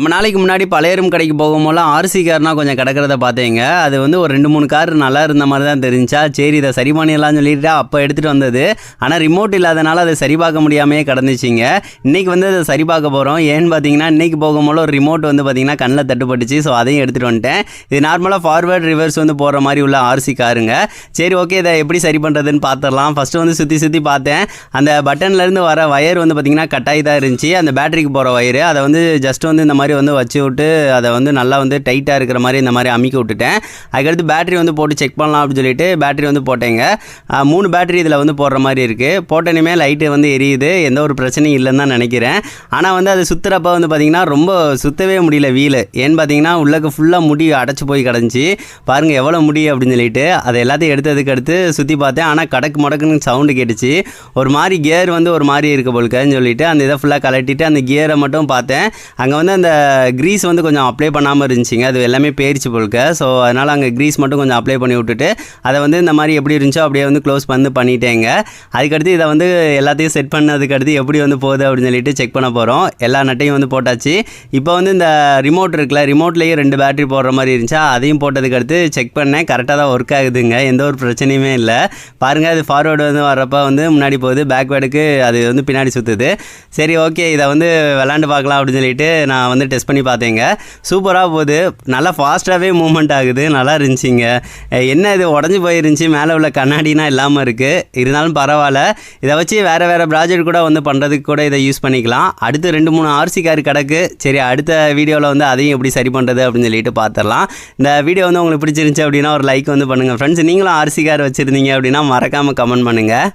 நம்ம நாளைக்கு முன்னாடி பழையரும் கடைக்கு போகும்போதெல்லாம் ஆர்சி கார்னால் கொஞ்சம் கிடக்கிறத பார்த்தீங்க. அது வந்து ஒரு ரெண்டு மூணு கார் நல்லா இருந்த மாதிரி தான் தெரிஞ்சா சரி இதை சரி பண்ணிடலாம் சொல்லிட்டு அப்போ எடுத்துகிட்டு வந்தது. ஆனால் ரிமோட் இல்லாதனால அதை சரி பார்க்க முடியாமையே கிடந்துச்சிங்க. இன்றைக்கி வந்து அதை சரி பார்க்க போகிறோம் ஏன்னு பார்த்தீங்கன்னா இன்றைக்கி போகும்போது ஒரு ரிமோட் வந்து பார்த்தீங்கன்னா கண்ணில் தட்டுப்பட்டுச்சு. ஸோ அதையும் எடுத்துகிட்டு வந்துட்டேன். இது நார்மலாக ஃபார்வேர்டு ரிவர்ஸ் வந்து போகிற மாதிரி உள்ள ஆர்சி காருங்க. சரி ஓகே இதை எப்படி சரி பண்ணுறதுன்னு பார்த்துடலாம். ஃபஸ்ட்டு வந்து சுற்றி சுற்றி பார்த்தேன். அந்த பட்டன்லேருந்து வர வயர் வந்து பார்த்திங்கன்னா கட்டாயி தான் இருந்துச்சு. அந்த பேட்டரிக்கு போகிற வயர் அதை வந்து ஜஸ்ட் வந்து இந்த மாதிரி வந்து வச்சு விட்டு அதை வந்து நல்லா வந்து டைட்டாக இருக்கிற மாதிரி இந்த மாதிரி அமுக்கி விட்டுட்டேன். அதுக்கடுத்து பேட்டரி வந்து போட்டு செக் பண்ணலாம் அப்படின்னு சொல்லிட்டு பேட்டரி வந்து போட்டேங்க. மூணு பேட்டரி இதில் வந்து போடுற மாதிரி இருக்குது போட்டனுமே லைட்டு வந்து எரியுது. எந்த ஒரு பிரச்சனையும் இல்லைன்னு தான் நினைக்கிறேன். ஆனால் வந்து அது சுற்றுறப்ப வந்து பார்த்திங்கன்னா ரொம்ப சுற்றவே முடியல வீல். ஏன்னு பார்த்தீங்கன்னா உள்ளக்கு ஃபுல்லாக முடி அடைச்சி போய் கிடந்துச்சு. பாருங்கள் எவ்வளோ முடி அப்படின்னு சொல்லிட்டு அதை எல்லாத்தையும் எடுத்ததுக்கு அடுத்து சுற்றி பார்த்தேன். ஆனால் கடக்கு மடக்குன்னு சவுண்டு கேட்டுச்சு. ஒரு மாதிரி கியர் வந்து ஒரு மாதிரி இருக்க போலுக்கன்னு சொல்லிட்டு அந்த இதை ஃபுல்லாக கலட்டிட்டு அந்த கியரை மட்டும் பார்த்தேன். அங்கே வந்து அந்த க்ரீஸ் வந்து கொஞ்சம் அப்ளை பண்ணாமல் இருந்துச்சுங்க. அது எல்லாமே பேரிச்சு போல்க. ஸோ அதனால் அங்கே க்ரீஸ் மட்டும் கொஞ்சம் அப்ளை பண்ணி விட்டுட்டு அதை வந்து இந்த மாதிரி எப்படி இருந்துச்சோ அப்படியே வந்து க்ளோஸ் பண்ணி பண்ணிட்டேங்க. அதுக்கடுத்து இதை வந்து எல்லாத்தையும் செட் பண்ணதுக்கடுத்து எப்படி வந்து போகுது அப்படின்னு சொல்லிட்டு செக் பண்ண போகிறோம் எல்லா நட்டையும் வந்து போட்டாச்சு. இப்போ வந்து இந்த ரிமோட் இருக்குல்ல ரிமோட்லேயே ரெண்டு பேட்டரி போடுற மாதிரி இருந்துச்சா அதையும் போட்டதுக்கடுத்து செக் பண்ணேன். கரெக்டாக தான் ஒர்க் ஆகுதுங்க. எந்த ஒரு பிரச்சனையுமே இல்லை. பாருங்கள் அது ஃபார்வேர்டு வந்து வர்றப்ப வந்து முன்னாடி போகுது பேக்வேர்டுக்கு அது வந்து பின்னாடி சுற்றுது சரி ஓகே இதை வந்து விளாண்டு பார்க்கலாம் அப்படின்னு சொல்லிட்டு நான் வந்து டெஸ்ட் பண்ணி பார்த்தேங்க. சூப்பராக போகுது. நல்லா ஃபாஸ்ட்டாகவே மூவ்மெண்ட் ஆகுது. நல்லா இருந்துச்சிங்க. என்ன இது? உடஞ்சி போயிருந்துச்சு. மேலே உள்ள கண்ணாடினா இல்லாமல் இருக்குது இருந்தாலும் பரவாயில்ல. இதை வச்சு வேறு வேறு ப்ராஜெக்ட் கூட வந்து பண்ணுறதுக்கு கூட இதை யூஸ் பண்ணிக்கலாம். அடுத்து ரெண்டு மூணு ஆர்சி கார் கிடக்கு. சரி அடுத்த வீடியோவில் வந்து அதையும் எப்படி சரி பண்ணுறது அப்படின்னு சொல்லிட்டு பார்த்துடலாம் இந்த வீடியோ வந்து உங்களுக்கு பிடிச்சிருந்துச்சி அப்படின்னா ஒரு லைக் வந்து பண்ணுங்கள் ஃப்ரெண்ட்ஸ் நீங்களும் ஆர்சி கார் வச்சுருந்தீங்க அப்படின்னா மறக்காமல் கமெண்ட் பண்ணுங்கள்